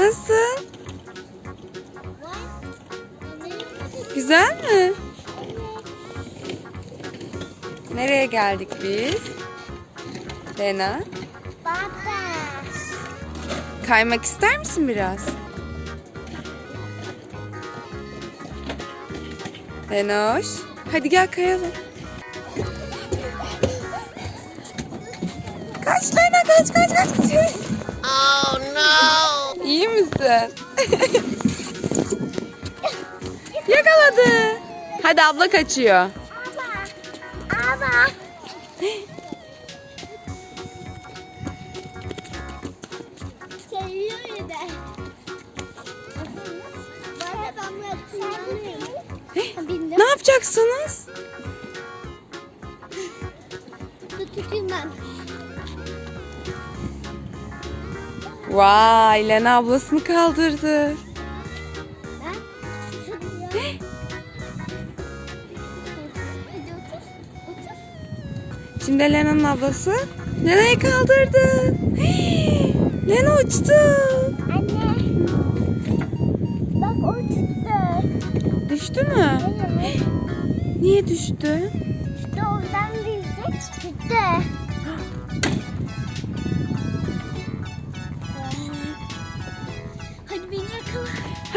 Nasıl? Güzel mi? Nereye geldik biz? Lena. Baba. Kaymak ister misin biraz? Lenoş. Hadi gel kayalım. Kaç Lena kaç kaç kaç. Misin? Yakaladı. Hadi abla kaçıyor. Yapıyorum. Bindim. Ne yapacaksınız? Tutayım ben. Vay Lena ablasını kaldırdı. Şimdi Lena'nın ablası Lena'yı kaldırdı. Lena uçtu. Anne. Bak o tuttu. Düştü mü? Evet. Niye düştü? İşte oradan bizde çıktı.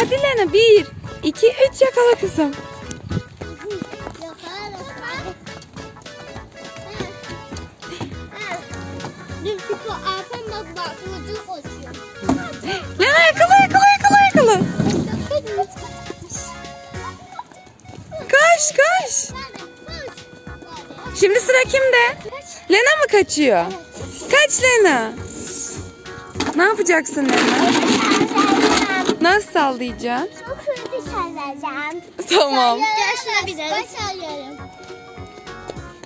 Hadi Lena bir, iki, üç yakala kızım. Lena yakala yakala yakala yakala. Koş koş. Şimdi sıra kimde? Lena mı kaçıyor? Kaç Lena. Ne yapacaksın Lena? Nasıl sallayacaksın? Çok hızlı çalacağım. Tamam. Yaşına bir Başarıyorum.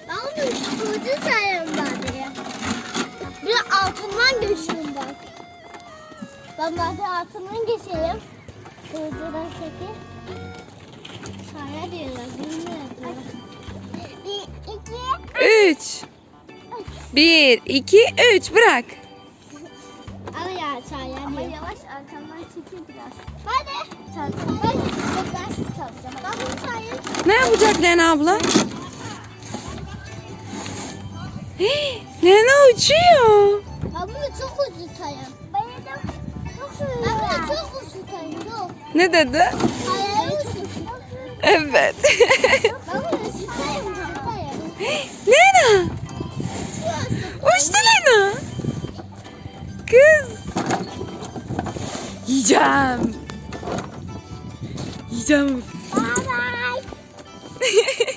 Ben onu hızlı sayarım bari. Bir de altından geçiyorum bak. Ben bari altından geçeyim. Hızlıdan çekil. Saya diyorlar. Bilmiyorum. Bir, iki. Üç. Bir, iki, üç. Bırak. Ama ya saya Ama yavaş arkamdan biraz. Hadi. Çalacağım. Ben ben çalacağım. Ben bunu sayayım. Ne yapacak Lena abla? Lena uçuyor. Ben bunu çok sayarım. Ben de çok hızlı. Ben bunu çok. Yok. Ne dedi? Hayır. Evet. Yiyeceğim. Yiyeceğim. Bye bye.